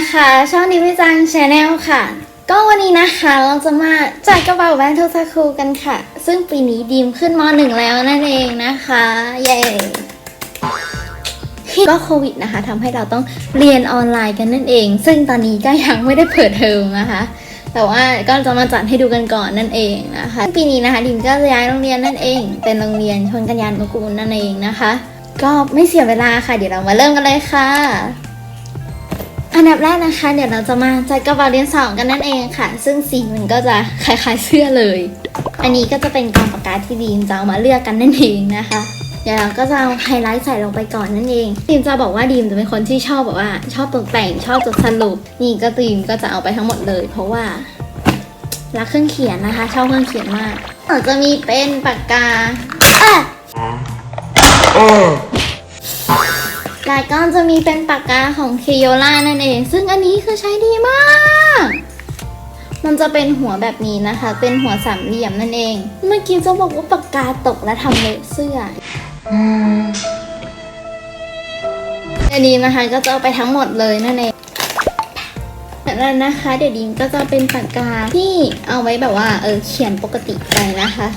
นะคะ ช่องดิวิจังชาแนลค่ะ ก็วันนี้นะคะเราจะมาจัดกระเป๋าแบรนด์โทซาคุกันค่ะ ซึ่งปีนี้ดีมขึ้นมหนึ่งแล้วนั่นเองนะคะ เย้ก็โควิดนะคะทำให้เราต้องเรียนออนไลน์กันนั่นเอง ซึ่งตอนนี้ก็ยังไม่ได้เปิดเทอมนะคะ แต่ว่าก็จะมาจัดให้ดูกันก่อนนั่นเองนะคะ ปีนี้นะคะดิมก็ย้ายโรงเรียนนั่นเอง เป็นโรงเรียนชนกัญญานุกูลนั่นเองนะคะ ก็ไม่เสียเวลาค่ะ เดี๋ยวเรามาเริ่มกันเลยค่ะ อันดับแรกนะคะ เดี๋ยวเราจะมาจัดกระเป๋าเรียนสองกันนั่นเองค่ะ ซึ่งสีมันก็จะคล้ายๆเสื้อเลย อันนี้ก็จะเป็นกองปากกาที่ดีมจะเอามาเลือกกันนั่นเองนะคะเดี๋ยวเราก็จะเอาไฮไลท์ใส่ลงไปก่อนนั่นเองดีมจะบอกว่าดีมจะเป็นคนที่ชอบแบบว่า ชอบตกแต่งชอบจดสรุป นี่ก็ดีมก็จะเอาไปทั้งหมดเลย เพราะว่ารักเครื่องเขียนนะคะ ชอบเครื่องเขียนมากเราจะมีเป็นปากกาอะ ลายก้อนจะมีเป็นปากกาของเคโยล่านั่นเอง ซึ่งอันนี้คือใช้ดีมาก มันจะเป็นหัวแบบนี้นะคะ เป็นหัวสามเหลี่ยมนั่นเอง เมื่อกี้จะบอกว่าปากกาตกและทำเลอะเสื้ออันนี้นะคะก็จะเอาไปทั้งหมดเลยนั่นเองแล้วนะคะ เดี๋ยวดีมก็จะเป็นปากกาที่เอาไว้แบบว่าเออเขียนปกติไปนะคะ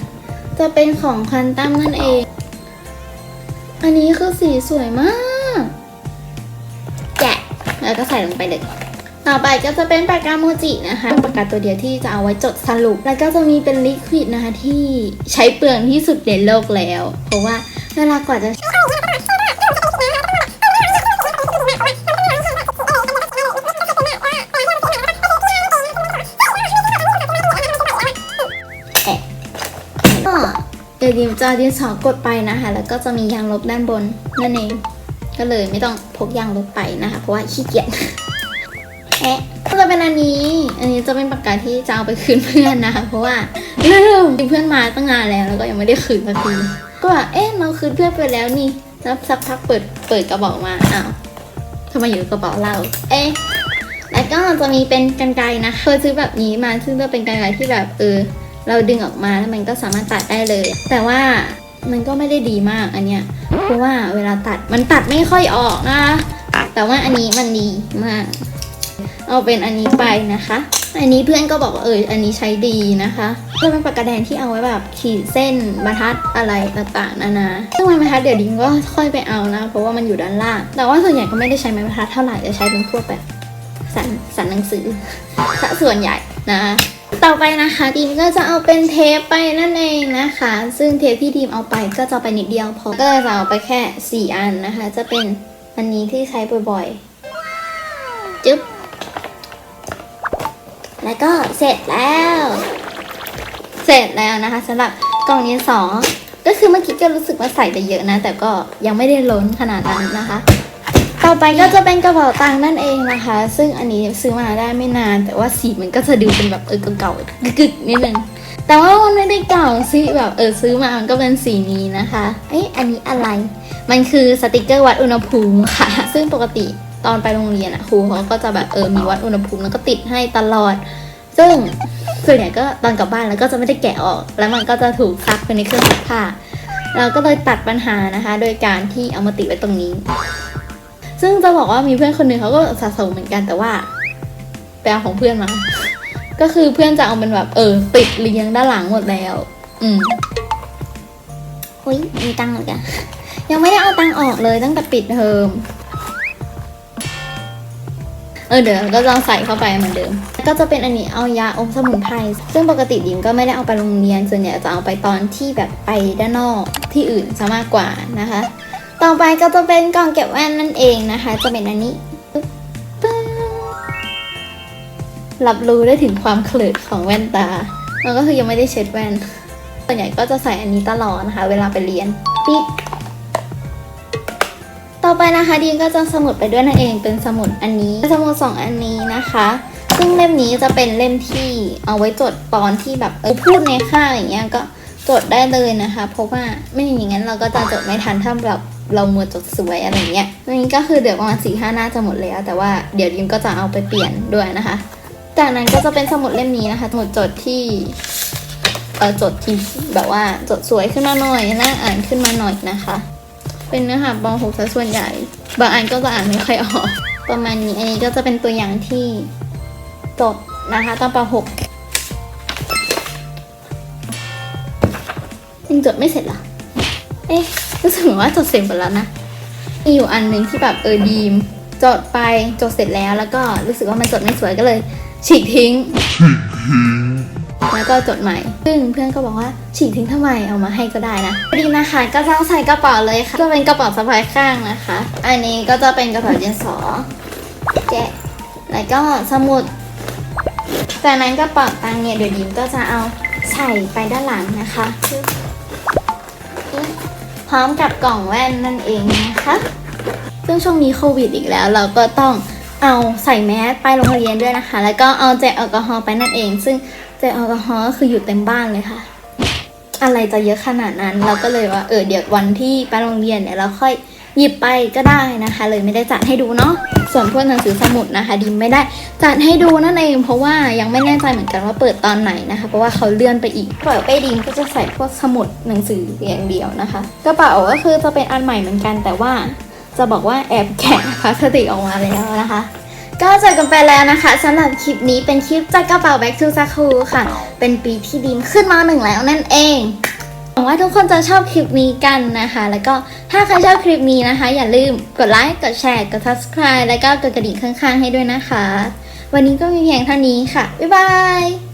จะเป็นของคันตั้มนั่นเอง อันนี้คือสีสวยมาก แล้วก็ใส่ลงไปเลย ต่อไปก็จะเป็นปากกาโมจินะคะปากกาตัวเดียวที่จะเอาไว้จดสรุป แล้วก็จะมีเป็นลิควิดนะคะที่ใช้เปลืองที่สุดในโลกแล้ว เพราะว่าเวลากว่าจะเดี๋ยวดิมจะดินสอกดไปนะคะ แล้วก็จะมียางลบด้านบนนั่นเอง ก็เลยไม่ต้องพกยางลบไปนะคะ เพราะว่าขี้เกียจแอะก็จะเป็นอันนี้ อันนี้จะเป็นปากกาที่จะเอาไปคืนเพื่อนนะคะ เพราะว่าลืมเพื่อนมาตั้งนานแล้วแล้วก็ยังไม่ได้คืนสักทีก็ว่าเอ๊ะเราคืนเพื่อนไปแล้วนี่แล้วสักพักเปิดเปิดกระบอกมาอ้าวทำไมอยู่กระเป๋าเรา เอ๊ะแล้วก็จะมีเป็นกันไกรนะเคยซื้อแบบนี้มาซึ่งจะเป็นกันไกรที่แบบเออ เราดึงออกมาแล้วมันก็สามารถตัดได้เลย แต่ว่ามันก็ไม่ได้ดีมากอันเนี้ย เพราะว่าเวลาตัดมันตัดไม่ค่อยออกนะคะ แต่ว่าอันนี้มันดีมาก เอาเป็นอันนี้ไปนะคะ อันนี้เพื่อนก็บอกว่าเอออันนี้ใช้ดีนะคะก็เป็นปากกาแดงที่เอาไว้แบบขีดเส้นบรรทัดอะไรต่างๆนานาซึ่งไม้บรรทัดเดี๋ยวดิ้งก็ค่อยไปเอานะ เพราะว่ามันอยู่ด้านล่าง แต่ว่าส่วนใหญ่ก็ไม่ได้ใช้ไม้บรรทัดเท่าไหร่จะใช้เป็นพวกแบบสันสันหนังสือซะส่วนใหญ่นะต่อไปนะคะดีมก็จะเอาเป็นเทปไปนั่นเองนะคะ ซึ่งเทปที่ดีมเอาไปก็จะไปนิดเดียวพอก็จะเอาไปแค่ 4 อันนะคะ จะเป็นอันนี้ที่ใช้บ่อยๆจึ๊บแล้วก็เสร็จแล้ว เสร็จแล้วนะคะสำหรับกล่องดินสอก็คือเมื่อกี้ก็รู้สึกว่าใส่ไปเยอะนะ แต่ก็ยังไม่ได้ล้นขนาดนั้นนะคะ ต่อไปก็จะเป็นกระเป๋าตังค์นั่นเองนะคะ ซึ่งอันนี้ซื้อมาได้ไม่นาน แต่ว่าสีมันก็จะดูเป็นแบบเออเก่าๆกึกๆนิดนึงแต่ว่ามันไม่ได้เก่าสิแบบเออซื้อมามันก็เป็นสีนี้นะคะ เอ๊ะอันนี้อะไร มันคือสติกเกอร์วัดอุณหภูมิค่ะ ซึ่งปกติตอนไปโรงเรียนอะครูเขาก็จะแบบเออมีวัดอุณหภูมิแล้วก็ติดให้ตลอด ซึ่งส่วนใหญ่ก็ตอนกลับบ้านแล้วก็จะไม่ได้แกะออก แล้วมันก็จะถูกซักไปในเครื่องซักผ้าเราก็เลยตัดปัญหานะคะ โดยการที่เอามาติดไว้ตรงนี้ ซึ่งจะบอกว่ามีเพื่อนคนหนึ่งเขาก็สะสมเหมือนกันแต่ว่าไปเอาของเพื่อนมา ก็คือเพื่อนจะเอาเป็นแบบ เออ ติดเรียงด้านหลังหมดแล้ว อืมอุ้ยมีตังค์เหมือนกันยังไม่ได้เอาตังค์ออกเลยตั้งแต่ปิดเทอมเออเดี๋ยวก็จะเอาใส่เข้าไปเหมือนเดิม ก็จะเป็นอันนี้เอายาอมสมุนไพรซึ่งปกติดิมก็ไม่ได้เอาไปโรงเรียนส่วนใหญ่จะเอาไปตอนที่แบบไปด้านนอกที่อื่นซะมากกว่านะคะ ต่อไปก็จะเป็นกล่องเก็บแว่นนั่นเองนะคะ จะเป็นอันนี้รับรู้ได้ถึงความเคลิดของแว่นตาแล้วก็คือยังไม่ได้เช็ดแว่น ส่วนใหญ่ก็จะใส่อันนี้ตลอดนะคะ เวลาไปเรียนปิดต่อไปนะคะดีมก็จะสมุดไปด้วยนั่นเอง เป็นสมุดอันนี้สมุดสองอันนี้นะคะ ซึ่งเล่มนี้จะเป็นเล่มที่เอาไว้จดตอนที่แบบเออพูดในค่าอย่างเงี้ยก็จดได้เลยนะคะ เพราะว่าไม่อย่างนั้นเราก็จะจดไม่ทันถ้าแบบ เรามัวจดสวยอะไรเงี้ยนี้ก็คือเดี๋ยวประมาณสี่ห้าหน้าจะหมดแล้ว แต่ว่าเดี๋ยวดิมก็จะเอาไปเปลี่ยนด้วยนะคะ จากนั้นก็จะเป็นสมุดเล่มนี้นะคะสมุดจดที่เออจดที่แบบว่าจดสวยขึ้นมาหน่อยน่าอ่านขึ้นมาหน่อยนะคะ เป็นเนื้อหาป .6 ซะส่วนใหญ่บางอันก็จะอ่านไม่ค่อยออกประมาณนี้อันนี้ก็จะเป็นตัวอย่างที่จดนะคะตอนป .6 ยังจดไม่เสร็จเหรอ เอ๊ะรู้สึกเหมือนว่าจดเสร็จหมดแล้วนะมีอยู่อันหนึ่งที่แบบเออดีมจดไปจดเสร็จแล้ว แล้วก็รู้สึกว่ามันจดไม่สวยก็เลย ฉีกทิ้ง แล้วก็จดใหม่ ซึ่งเพื่อนก็บอกว่าฉีกทิ้งทำไมเอามาให้ก็ได้นะพอดีนะคะ ก็จะใส่กระเป๋าเลยค่ะก็เป็นกระเป๋าสะพายข้างนะคะ อันนี้ก็จะเป็นกระเป๋าดินสอแกะแล้วก็สมุดจากนั้นกระเป๋าตังค์เนี่ยเดี๋ยวดิมก็จะเอาใส่ไปด้านหลังนะคะปึ๊บพ ร้อมกับกล่องแว่นนั่นเองนะคะซึ่งช่วงนี้โควิดอีกแล้ว เราก็ต้องเอาใส่แมสไปโรงเรียนด้วยนะคะ แล้วก็เอาเจลแอลกอฮอล์ไปนั่นเอง ซึ่งเจลแอลกอฮอล์ก็คืออยู่เต็มบ้านเลยค่ะ อะไรจะเยอะขนาดนั้น เราก็เลยว่าเออเดี๋ยววันที่ไปโรงเรียนเนี่ยเราค่อย หยิบไปก็ได้นะคะ เลยไม่ได้จัดให้ดูเนาะส่วนพวกหนังสือสมุดนะคะ ดิมไม่ได้จัดให้ดูนั่นเอง เพราะว่ายังไม่แน่ใจเหมือนกันว่าเปิดตอนไหนนะคะ เพราะว่าเขาเลื่อนไปอีกกระเป๋าเป้ดิมก็จะใส่พวกสมุดหนังสืออย่างเดียวนะคะกระเป๋าก็คือจะเป็นอันใหม่เหมือนกันแต่ว่าจะบอกว่าแอบแกะพลาสติกออกมาแล้วนะคะ ก็จบกันไปแล้วนะคะสำหรับคลิปนี้เป็นคลิปจากกระเป๋า Back to School ค่ะ เป็นปีที่ดิมขึ้นมาหนึ่งแล้วนั่นเอง หวังว่าทุกคนจะชอบคลิปนี้กันนะคะ แล้วก็ถ้าใครชอบคลิปนี้นะคะ อย่าลืมกดไลค์ กดแชร์ กด subscribe แล้วก็กดกระดิ่งข้างๆ ให้ด้วยนะคะ วันนี้ก็มีเพียงเท่านี้ค่ะ บ๊ายบาย